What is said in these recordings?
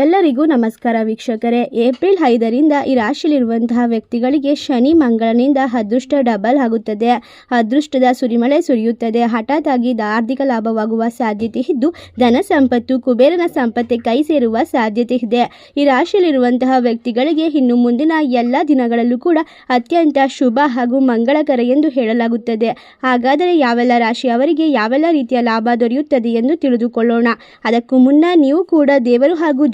ಎಲ್ಲರಿಗೂ ನಮಸ್ಕಾರ ವೀಕ್ಷಕರೇ. ಏಪ್ರಿಲ್ ಐದರಿಂದ ಈ ರಾಶಿಯಲ್ಲಿರುವಂತಹ ವ್ಯಕ್ತಿಗಳಿಗೆ ಶನಿ ಮಂಗಳನಿಂದ ಅದೃಷ್ಟ ಡಬಲ್ ಆಗುತ್ತದೆ. ಅದೃಷ್ಟದ ಸುರಿಮಳೆ ಸುರಿಯುತ್ತದೆ. ಹಠಾತ್ ಆಗಿ ಆರ್ಥಿಕ ಲಾಭವಾಗುವ ಸಾಧ್ಯತೆ ಇದ್ದು, ಧನ ಸಂಪತ್ತು, ಕುಬೇರನ ಸಂಪತ್ತೆ ಕೈ ಸೇರುವ ಸಾಧ್ಯತೆ ಇದೆ. ಈ ರಾಶಿಯಲ್ಲಿರುವಂತಹ ವ್ಯಕ್ತಿಗಳಿಗೆ ಇನ್ನು ಮುಂದಿನ ಎಲ್ಲ ದಿನಗಳಲ್ಲೂ ಕೂಡ ಅತ್ಯಂತ ಶುಭ ಹಾಗೂ ಮಂಗಳಕರ ಎಂದು ಹೇಳಲಾಗುತ್ತದೆ. ಹಾಗಾದರೆ ಯಾವೆಲ್ಲ ರಾಶಿಯವರಿಗೆ ಯಾವೆಲ್ಲ ರೀತಿಯ ಲಾಭ ದೊರೆಯುತ್ತದೆ ಎಂದು ತಿಳಿದುಕೊಳ್ಳೋಣ. ಅದಕ್ಕೂ ಮುನ್ನ ನೀವು ಕೂಡ ದೇವರು ಹಾಗೂ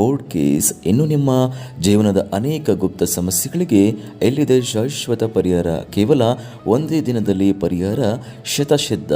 ಕೋರ್ಟ್ ಕೇಸ್ ಇನ್ನು ನಿಮ್ಮ ಜೀವನದ ಅನೇಕ ಗುಪ್ತ ಸಮಸ್ಯೆಗಳಿಗೆ ಎಲ್ಲಿದೆ ಶಾಶ್ವತ ಪರಿಹಾರ? ಕೇವಲ ಒಂದೇ ದಿನದಲ್ಲಿ ಪರಿಹಾರ? ಶತಸಿದ್ಧ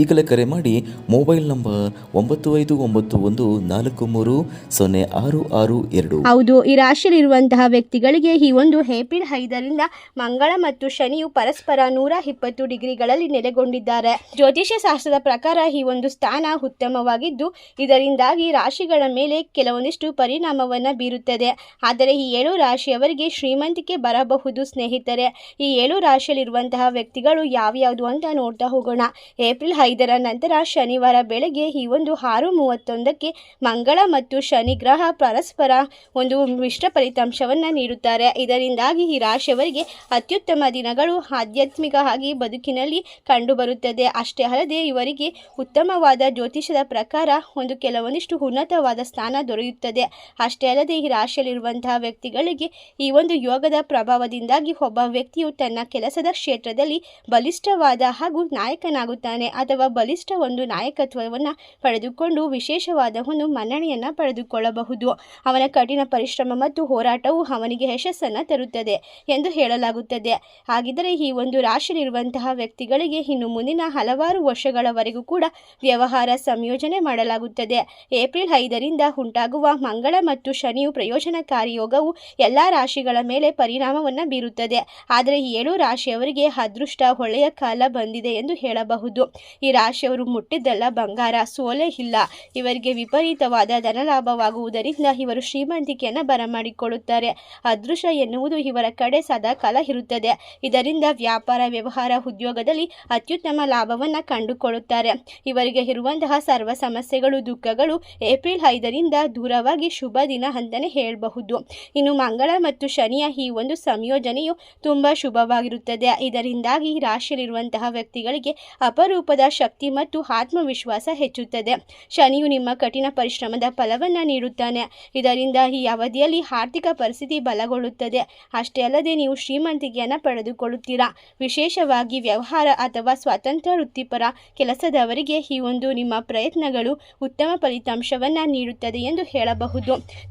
ಈಗಲೇ ಕರೆ ಮಾಡಿ ಮೊಬೈಲ್ ನಂಬರ್ ಒಂಬತ್ತು ಐದು ಒಂಬತ್ತು ಒಂದು ನಾಲ್ಕು ಮೂರು ಸೊನ್ನೆ ಆರು ಆರು ಎರಡು. ಹೌದು, ಈ ರಾಶಿಯಲ್ಲಿರುವಂತಹ ವ್ಯಕ್ತಿಗಳಿಗೆ ಈ ಒಂದು ಏಪ್ರಿಲ್ ಐದರಿಂದ ಮಂಗಳ ಮತ್ತು ಶನಿಯು ಪರಸ್ಪರ ನೂರ ಇಪ್ಪತ್ತು ಡಿಗ್ರಿಗಳಲ್ಲಿ ನೆಲೆಗೊಂಡಿದ್ದಾರೆ. ಜ್ಯೋತಿಷ್ಯ ಶಾಸ್ತ್ರದ ಪ್ರಕಾರ ಈ ಒಂದು ಸ್ಥಾನ ಉತ್ತಮವಾಗಿದ್ದು, ಇದರಿಂದಾಗಿ ರಾಶಿಗಳ ಮೇಲೆ ಕೆಲವೊಂದಿಷ್ಟು ಪರಿಣಾಮವನ್ನು ಬೀರುತ್ತದೆ. ಆದರೆ ಈ ಏಳು ರಾಶಿಯವರಿಗೆ ಶ್ರೀಮಂತಿಕೆ ಬರಬಹುದು ಸ್ನೇಹಿತರೆ. ಈ ಏಳು ರಾಶಿಯಲ್ಲಿರುವಂತಹ ವ್ಯಕ್ತಿಗಳು ಯಾವ್ಯಾವುದು ಅಂತ ನೋಡ್ತಾ ಹೋಗೋಣ. ಏಪ್ರಿಲ್ ಐದರ ನಂತರ ಶನಿವಾರ ಬೆಳಗ್ಗೆ ಈ ಒಂದು ಆರು ಮೂವತ್ತೊಂದಕ್ಕೆ ಮಂಗಳ ಮತ್ತು ಶನಿ ಗ್ರಹ ಪರಸ್ಪರ ಒಂದು ಮಿಶ್ರ ಫಲಿತಾಂಶವನ್ನು ನೀಡುತ್ತಾರೆ. ಇದರಿಂದಾಗಿ ಈ ರಾಶಿಯವರಿಗೆ ಅತ್ಯುತ್ತಮ ದಿನಗಳು ಆಧ್ಯಾತ್ಮಿಕ ಆಗಿ ಬದುಕಿನಲ್ಲಿ ಕಂಡುಬರುತ್ತದೆ. ಅಷ್ಟೇ ಅಲ್ಲದೆ ಇವರಿಗೆ ಉತ್ತಮವಾದ ಜ್ಯೋತಿಷದ ಪ್ರಕಾರ ಒಂದು ಕೆಲವೊಂದಿಷ್ಟು ಉನ್ನತವಾದ ಸ್ಥಾನ ದೊರೆಯುತ್ತದೆ. ಅಷ್ಟೇ ಅಲ್ಲದೆ ಈ ರಾಶಿಯಲ್ಲಿರುವಂತಹ ವ್ಯಕ್ತಿಗಳಿಗೆ ಈ ಒಂದು ಯೋಗದ ಪ್ರಭಾವದಿಂದಾಗಿ ಒಬ್ಬ ವ್ಯಕ್ತಿಯು ತನ್ನ ಕೆಲಸದ ಕ್ಷೇತ್ರದಲ್ಲಿ ಬಲಿಷ್ಠವಾದ ಹಾಗೂ ನಾಯಕನಾಗುತ್ತಾನೆ ಅಥವಾ ಬಲಿಷ್ಠ ಒಂದು ನಾಯಕತ್ವವನ್ನು ಪಡೆದುಕೊಂಡು ವಿಶೇಷವಾದ ಒಂದು ಮನ್ನಣೆಯನ್ನು ಪಡೆದುಕೊಳ್ಳಬಹುದು. ಅವನ ಕಠಿಣ ಪರಿಶ್ರಮ ಮತ್ತು ಹೋರಾಟವು ಅವನಿಗೆ ಯಶಸ್ಸನ್ನು ತರುತ್ತದೆ ಎಂದು ಹೇಳಲಾಗುತ್ತದೆ. ಹಾಗಿದ್ದರೆ ಈ ಒಂದು ರಾಶಿಯಲ್ಲಿರುವಂತಹ ವ್ಯಕ್ತಿಗಳಿಗೆ ಇನ್ನು ಮುಂದಿನ ಹಲವಾರು ವರ್ಷಗಳವರೆಗೂ ಕೂಡ ವ್ಯವಹಾರ ಸಂಯೋಜನೆ ಮಾಡಲಾಗುತ್ತದೆ. ಏಪ್ರಿಲ್ ಐದರಿಂದ ಉಂಟಾಗುವ ಮಂಗಳ ಮತ್ತು ಶನಿಯು ಪ್ರಯೋಜನಕಾರಿ ಯೋಗವು ಎಲ್ಲ ರಾಶಿಗಳ ಮೇಲೆ ಪರಿಣಾಮವನ್ನು ಬೀರುತ್ತದೆ. ಆದರೆ ಈ ಏಳು ರಾಶಿಯವರಿಗೆ ಅದೃಷ್ಟ ಒಳ್ಳೆಯ ಕಾಲ ಬಂದಿದೆ ಎಂದು ಹೇಳಬಹುದು. ಈ ರಾಶಿಯವರು ಮುಟ್ಟಿದ್ದಲ್ಲ ಬಂಗಾರ, ಸೋಲೆ ಇಲ್ಲ. ಇವರಿಗೆ ವಿಪರೀತವಾದ ಧನಲಾಭವಾಗುವುದರಿಂದ ಇವರು ಶ್ರೀಮಂತಿಕೆಯನ್ನು ಬರಮಾಡಿಕೊಳ್ಳುತ್ತಾರೆ. ಅದೃಷ್ಟ ಎನ್ನುವುದು ಇವರ ಕಡೆ ಸದಾ ಕಾಲ ಇರುತ್ತದೆ. ಇದರಿಂದ ವ್ಯಾಪಾರ, ವ್ಯವಹಾರ, ಉದ್ಯೋಗದಲ್ಲಿ ಅತ್ಯುತ್ತಮ ಲಾಭವನ್ನು ಕಂಡುಕೊಳ್ಳುತ್ತಾರೆ. ಇವರಿಗೆ ಇರುವಂತಹ ಸರ್ವ ಸಮಸ್ಯೆಗಳು, ದುಃಖಗಳು ಏಪ್ರಿಲ್ ಐದರಿಂದ ದೂರವಾಗಿ ಶುಭ ದಿನ ಅಂತಲೇ ಹೇಳಬಹುದು. ಇನ್ನು ಮಂಗಳ ಮತ್ತು ಶನಿಯ ಈ ಒಂದು ಸಂಯೋಜನೆಯು ತುಂಬ ಶುಭವಾಗಿರುತ್ತದೆ. ಇದರಿಂದಾಗಿ ರಾಶಿಯಲ್ಲಿರುವಂತಹ ವ್ಯಕ್ತಿಗಳಿಗೆ ಅಪರೂಪದ ಶಕ್ತಿ ಮತ್ತು ಆತ್ಮವಿಶ್ವಾಸ ಹೆಚ್ಚುತ್ತದೆ. ಶನಿಯು ನಿಮ್ಮ ಕಠಿಣ ಪರಿಶ್ರಮದ ಫಲವನ್ನು ನೀಡುತ್ತಾನೆ. ಇದರಿಂದ ಈ ಅವಧಿಯಲ್ಲಿ ಆರ್ಥಿಕ ಪರಿಸ್ಥಿತಿ ಬಲಗೊಳ್ಳುತ್ತದೆ. ಅಷ್ಟೇ ಅಲ್ಲದೆ ನೀವು ಶ್ರೀಮಂತಿಕೆಯನ್ನು ಪಡೆದುಕೊಳ್ಳುತ್ತೀರಾ? ವಿಶೇಷವಾಗಿ ವ್ಯವಹಾರ ಅಥವಾ ಸ್ವತಂತ್ರ ವೃತ್ತಿಪರ ಕೆಲಸದವರಿಗೆ ಈ ಒಂದು ನಿಮ್ಮ ಪ್ರಯತ್ನಗಳು ಉತ್ತಮ ಫಲಿತಾಂಶವನ್ನು ನೀಡುತ್ತದೆ ಎಂದು ಹೇಳಬಹುದು.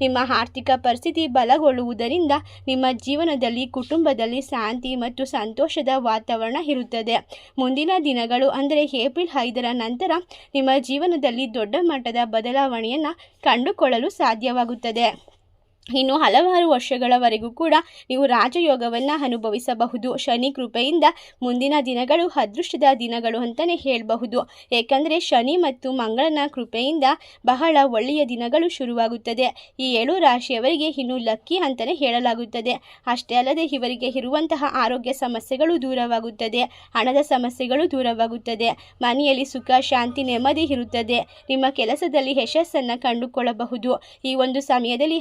ನಿಮ್ಮ ಆರ್ಥಿಕ ಪರಿಸ್ಥಿತಿ ಬಲಗೊಳ್ಳುವುದರಿಂದ ನಿಮ್ಮ ಜೀವನದಲ್ಲಿ, ಕುಟುಂಬದಲ್ಲಿ ಶಾಂತಿ ಮತ್ತು ಸಂತೋಷದ ವಾತಾವರಣ ಇರುತ್ತದೆ. ಮುಂದಿನ ದಿನಗಳು ಅಂದರೆ ಏಪ್ರಿಲ್ ಐದರ ನಂತರ ನಿಮ್ಮ ಜೀವನದಲ್ಲಿ ದೊಡ್ಡ ಮಟ್ಟದ ಬದಲಾವಣೆಯನ್ನು ಕಂಡುಕೊಳ್ಳಲು ಸಾಧ್ಯವಾಗುತ್ತದೆ. ಇನ್ನು ಹಲವಾರು ವರ್ಷಗಳವರೆಗೂ ಕೂಡ ನೀವು ರಾಜಯೋಗವನ್ನು ಅನುಭವಿಸಬಹುದು. ಶನಿ ಕೃಪೆಯಿಂದ ಮುಂದಿನ ದಿನಗಳು ಅದೃಷ್ಟದ ದಿನಗಳು ಅಂತಲೇ ಹೇಳಬಹುದು. ಏಕೆಂದರೆ ಶನಿ ಮತ್ತು ಮಂಗಳನ ಕೃಪೆಯಿಂದ ಬಹಳ ಒಳ್ಳೆಯ ದಿನಗಳು ಶುರುವಾಗುತ್ತದೆ. ಈ ಏಳು ರಾಶಿಯವರಿಗೆ ಇನ್ನು ಲಕ್ಕಿ ಅಂತಲೇ ಹೇಳಲಾಗುತ್ತದೆ. ಅಷ್ಟೇ ಅಲ್ಲದೆ ಇವರಿಗೆ ಇರುವಂತಹ ಆರೋಗ್ಯ ಸಮಸ್ಯೆಗಳು ದೂರವಾಗುತ್ತದೆ. ಹಣದ ಸಮಸ್ಯೆಗಳು ದೂರವಾಗುತ್ತದೆ. ಮನೆಯಲ್ಲಿ ಸುಖ, ಶಾಂತಿ, ನೆಮ್ಮದಿ ಇರುತ್ತದೆ. ನಿಮ್ಮ ಕೆಲಸದಲ್ಲಿ ಯಶಸ್ಸನ್ನು ಕಂಡುಕೊಳ್ಳಬಹುದು. ಈ ಒಂದು ಸಮಯದಲ್ಲಿ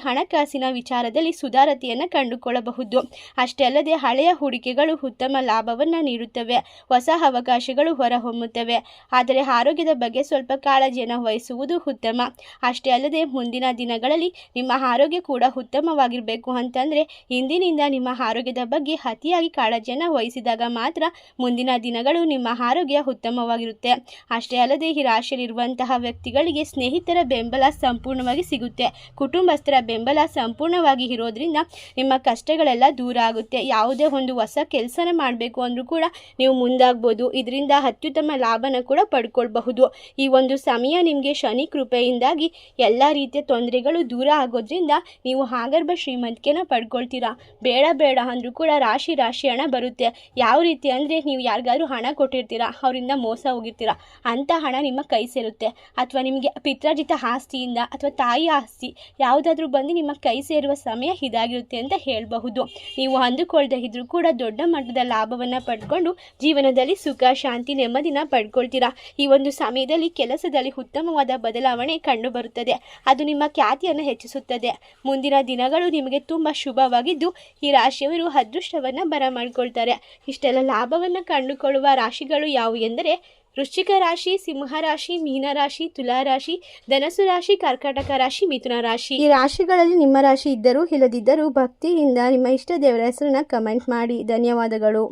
ಹಣಕಾಸಿನ ವಿಚಾರದಲ್ಲಿ ಸುಧಾರತೆಯನ್ನು ಕಂಡುಕೊಳ್ಳಬಹುದು. ಅಷ್ಟೇ ಅಲ್ಲದೆ ಹಳೆಯ ಹೂಡಿಕೆಗಳು ಉತ್ತಮ ಲಾಭವನ್ನು ನೀಡುತ್ತವೆ. ಹೊಸ ಅವಕಾಶಗಳು ಹೊರಹೊಮ್ಮುತ್ತವೆ. ಆದರೆ ಆರೋಗ್ಯದ ಬಗ್ಗೆ ಸ್ವಲ್ಪ ಕಾಳಜಿಯನ್ನು ವಹಿಸುವುದು ಉತ್ತಮ. ಅಷ್ಟೇ ಅಲ್ಲದೆ ಮುಂದಿನ ದಿನಗಳಲ್ಲಿ ನಿಮ್ಮ ಆರೋಗ್ಯ ಕೂಡ ಉತ್ತಮವಾಗಿರಬೇಕು ಅಂತಂದರೆ ಇಂದಿನಿಂದ ನಿಮ್ಮ ಆರೋಗ್ಯದ ಬಗ್ಗೆ ಅತಿಯಾಗಿ ಕಾಳಜಿಯನ್ನು ವಹಿಸಿದಾಗ ಮಾತ್ರ ಮುಂದಿನ ದಿನಗಳು ನಿಮ್ಮ ಆರೋಗ್ಯ ಉತ್ತಮವಾಗಿರುತ್ತೆ. ಅಷ್ಟೇ ಅಲ್ಲದೆ ಈ ರಾಶಿಯಲ್ಲಿರುವಂತಹ ವ್ಯಕ್ತಿಗಳಿಗೆ ಸ್ನೇಹಿತರ ಬೆಂಬಲ ಸಂಪೂರ್ಣವಾಗಿ ಸಿಗುತ್ತೆ. ಕುಟುಂಬಸ್ಥರ ಬೆಂಬಲ ಸಂಪೂರ್ಣವಾಗಿ ಇರೋದ್ರಿಂದ ನಿಮ್ಮ ಕಷ್ಟಗಳೆಲ್ಲ ದೂರ ಆಗುತ್ತೆ. ಯಾವುದೇ ಒಂದು ಹೊಸ ಕೆಲಸನ ಮಾಡಬೇಕು ಅಂದರೂ ಕೂಡ ನೀವು ಮುಂದಾಗ್ಬೋದು. ಇದರಿಂದ ಅತ್ಯುತ್ತಮ ಲಾಭನ ಕೂಡ ಪಡ್ಕೊಳ್ಬಹುದು. ಈ ಒಂದು ಸಮಯ ನಿಮಗೆ ಶನಿ ಕೃಪೆಯಿಂದಾಗಿ ಎಲ್ಲ ರೀತಿಯ ತೊಂದರೆಗಳು ದೂರ ಆಗೋದ್ರಿಂದ ನೀವು ಆಗರ್ಭ ಶ್ರೀಮಂತಿಕೆನ ಪಡ್ಕೊಳ್ತೀರಾ. ಬೇಡ ಬೇಡ ಅಂದರೂ ಕೂಡ ರಾಶಿ ರಾಶಿ ಹಣ ಬರುತ್ತೆ. ಯಾವ ರೀತಿ ಅಂದರೆ ನೀವು ಯಾರಿಗಾದ್ರೂ ಹಣ ಕೊಟ್ಟಿರ್ತೀರಾ, ಅವರಿಂದ ಮೋಸ ಹೋಗಿರ್ತೀರಾ, ಅಂಥ ಹಣ ನಿಮ್ಮ ಕೈ ಸೇರುತ್ತೆ. ಅಥವಾ ನಿಮಗೆ ಪಿತ್ರಾರ್ಜಿತ ಆಸ್ತಿಯಿಂದ ಅಥವಾ ತಾಯಿ ಆಸ್ತಿ ಯಾವುದಾದ್ರೂ ಬಂದು ನಿಮ್ಮ ಕೈ ಸೇರುವ ಸಮಯ ಇದಾಗಿರುತ್ತೆ ಅಂತ ಹೇಳಬಹುದು. ನೀವು ಅಂದುಕೊಳ್ದೇ ಇದ್ರೂ ಕೂಡ ದೊಡ್ಡ ಮಟ್ಟದ ಲಾಭವನ್ನು ಪಡ್ಕೊಂಡು ಜೀವನದಲ್ಲಿ ಸುಖ, ಶಾಂತಿ, ನೆಮ್ಮದಿನ ಪಡ್ಕೊಳ್ತೀರಾ? ಈ ಒಂದು ಸಮಯದಲ್ಲಿ, ಕೆಲಸದಲ್ಲಿ ಉತ್ತಮವಾದ ಬದಲಾವಣೆ ಕಂಡು ಬರುತ್ತದೆ ಅದು ನಿಮ್ಮ ಖ್ಯಾತಿಯನ್ನು ಹೆಚ್ಚಿಸುತ್ತದೆ. ಮುಂದಿನ ದಿನಗಳು ನಿಮಗೆ ತುಂಬ ಶುಭವಾಗಿದ್ದು, ಈ ರಾಶಿಯವರು ಅದೃಷ್ಟವನ್ನು ಬರಮಾಡಿಕೊಳ್ತಾರೆ. ಇಷ್ಟೆಲ್ಲ ಲಾಭವನ್ನು ಕಂಡುಕೊಳ್ಳುವ ರಾಶಿಗಳು ಯಾವುವು ಎಂದರೆ ವೃಶ್ಚಿಕ ರಾಶಿ, ಸಿಂಹ ರಾಶಿ, ಮೀನ ರಾಶಿ, ತುಲಾ ರಾಶಿ ಧನಸು ರಾಶಿ, ಕರ್ಕಾಟಕ ರಾಶಿ, ಮಿಥುನ ರಾಶಿ. ಈ ರಾಶಿಗಳಲ್ಲಿ ನಿಮ್ಮ ರಾಶಿ ಇದ್ದರೂ ಇಲ್ಲದಿದ್ದರೂ ಭಕ್ತಿಯಿಂದ ನಿಮ್ಮ ಇಷ್ಟ ದೇವರ ಹೆಸರನ್ನ ಕಮೆಂಟ್ ಮಾಡಿ. ಧನ್ಯವಾದಗಳು.